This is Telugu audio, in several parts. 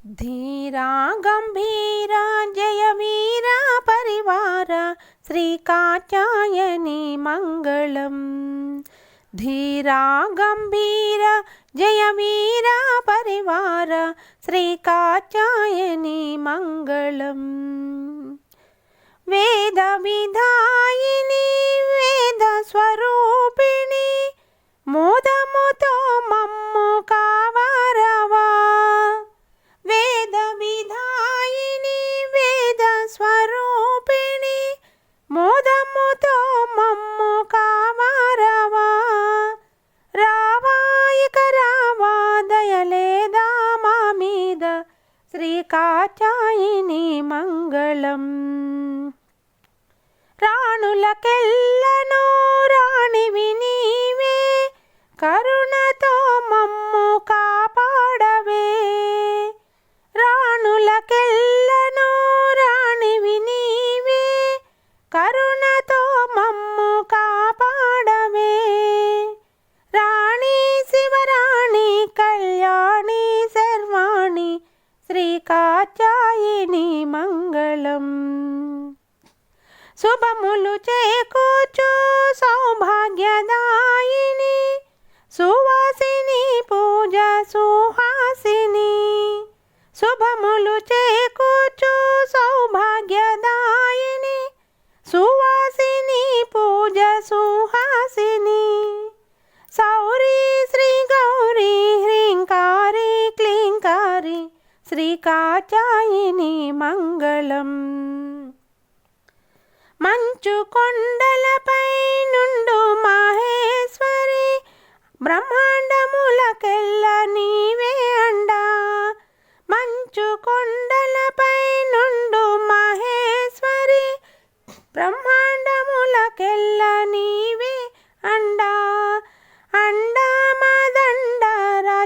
ధీరా గంభీర జయ వీర పరివార శ్రీ కాచాయని మంగళం ధీరా గంభీర జయ వీర పరివార శ్రీ కాచాయని మంగళం వేద శ్రీకాచాయిని మంగళం. రాణులకెల్లను కాచాయిని మంగళం శుభములు చేకూచు సౌభాగ్యదాయిని సువాసిని పూజ సుహాసిని శుభములు చేకూచు సౌభాగ్యదాయిని సువాసిని శ్రీకాచాయిని మంగళం. మంచు కొండలపై నుండు మహేశ్వరి బ్రహ్మాండములకెల్ల నీవే అండా. మంచు కొండలపై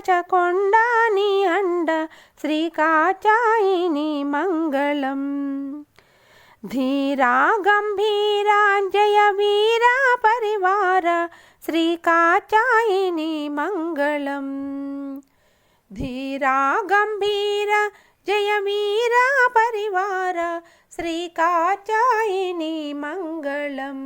కాచకొండాని అండ శ్రీ కాచాయిని మంగళం. ధీరా గంభీరా జయ వీరా పరివార శ్రీ కాచాయిని మంగళం. ధీరా గంభీర జయ వీరా పరివార శ్రీ కాచాయిని మంగళం.